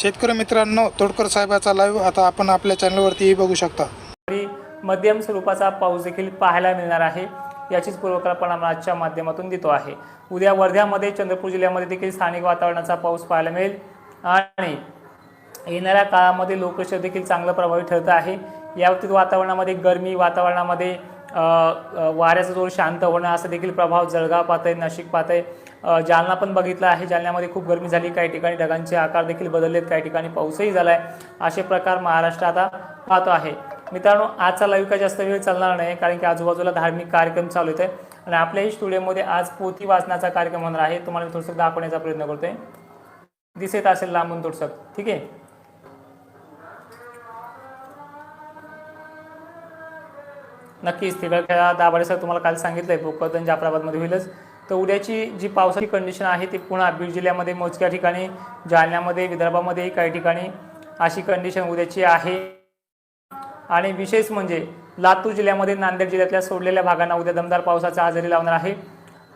शेतकरी मित्रांनो तोडकर साहेबाचा लाईव्ह आता आपण आपल्या चॅनलवरतीही बघू शकता. तरी मध्यम स्वरूपाचा पाऊस देखील पाहायला मिळणार आहे. याचीच पूर्वकल्पना आपण आजच्या माध्यमातून देतो आहे. उद्या वर्ध्यामध्ये चंद्रपूर जिल्ह्यामध्ये देखील स्थानिक वातावरणाचा पाऊस पाहायला मिळेल. आणि येणाऱ्या काळामध्ये लोकशाही देखील चांगलं प्रभावी ठरत आहे. याबाबतीत वातावरणामध्ये गरमी वातावरणामध्ये वाऱ्याचा जोर शांत होणं असा देखील प्रभाव जळगाव पाहत आहे नाशिक पाहत आहे जालना पण बघितला आहे जालन्यामध्ये खूप गरमी झाली. काही ठिकाणी ढगांचे आकार देखील बदललेत काही ठिकाणी पाऊसही झाला आहे असे प्रकार महाराष्ट्र आता पाहतो आहे. मित्रांनो आजचा लाईव्ह काय जास्त वेळ चालणार नाही कारण की आजूबाजूला धार्मिक कार्यक्रम चालू आहेत. आणि आपल्याही स्टुडिओमध्ये आज पोथी वाचनाचा कार्यक्रम होणार आहे. तुम्हाला मी थोडंसं दाखवण्याचा प्रयत्न करतोय. दिसत असेल लांबून थोडंसं. ठीक आहे? नक्कीच तिकडं खेळा दाभाडे सर तुम्हाला काल सांगितलं आहे भोकरदन जाफराबादमध्ये होईलच. तर उद्याची जी पावसाची कंडिशन आहे ती पुन्हा बीड जिल्ह्यामध्ये मोजक्या ठिकाणी जालन्यामध्ये विदर्भामध्येही काही ठिकाणी अशी कंडिशन उद्याची आहे. आणि विशेष म्हणजे लातूर जिल्ह्यामध्ये नांदेड जिल्ह्यातल्या सोडलेल्या भागांना उद्या दमदार पावसाचा हजेरी लावणार आहे.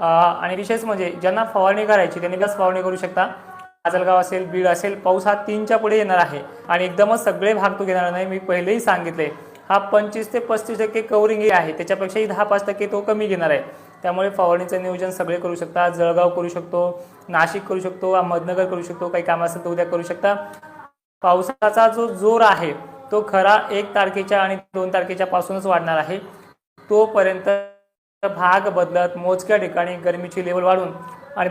आणि विशेष म्हणजे ज्यांना फवारणी करायची त्यांनी बस फवारणी करू शकता. काजलगाव असेल बीड असेल पाऊस हा तीनच्या पुढे येणार आहे. आणि एकदमच सगळे भाग तो घेणार नाही मी पहिलेही सांगितले. हा पंचवीस ते पस्तीस टक्के कवरिंग आहे. त्याच्यापेक्षाही दहा पाच टक्के तो कमी घेणार आहे. त्यामुळे फवारणीचं नियोजन सगळे करू शकता. जळगाव करू शकतो नाशिक करू शकतो अहमदनगर करू शकतो काही काम असेल तर उद्या करू शकता. पावसाचा जो जोर आहे तो खरा एक तारखेच्या आणि दोन तारखेच्या पासूनच वाढणार आहे. तोपर्यंत भाग बदलत मोजक्या ठिकाणी गरमीची लेवल वाढून आणि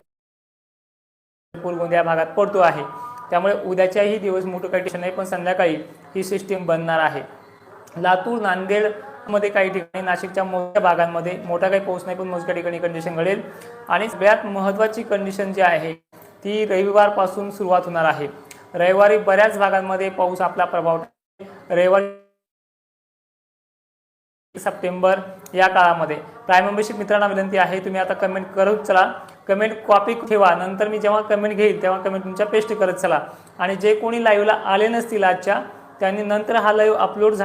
भरपूर गोंदिया भागात पडतो आहे. त्यामुळे उद्याच्याही दिवस मोठं काही टेन्शन नाही पण संध्याकाळी ही सिस्टीम बनणार आहे. लातूर नांदेडमध्ये काही ठिकाणी नाशिकच्या मोठ्या भागांमध्ये मोठा काही पाऊस नाही पण मोजक्या ठिकाणी कंडिशन घडेल. आणि सगळ्यात महत्त्वाची कंडिशन जी आहे ती रविवारपासून सुरुवात होणार आहे. रविवारी बऱ्याच भागांमध्ये पाऊस आपला प्रभाव रविवारी सप्टेंबर या काळामध्ये. प्राईम मेंबरशिप मित्रांना विनंती आहे तुम्ही आता कमेंट करत चला. कमेंट कॉपी ठेवा. नंतर मी जेव्हा कमेंट घेईल तेव्हा कमेंट तुमच्या पेस्ट करत चला. आणि जे कोणी लाईव्हला आले नसतील आजच्या त्यांनी नंतर हा लाईव्ह अपलोड झाला.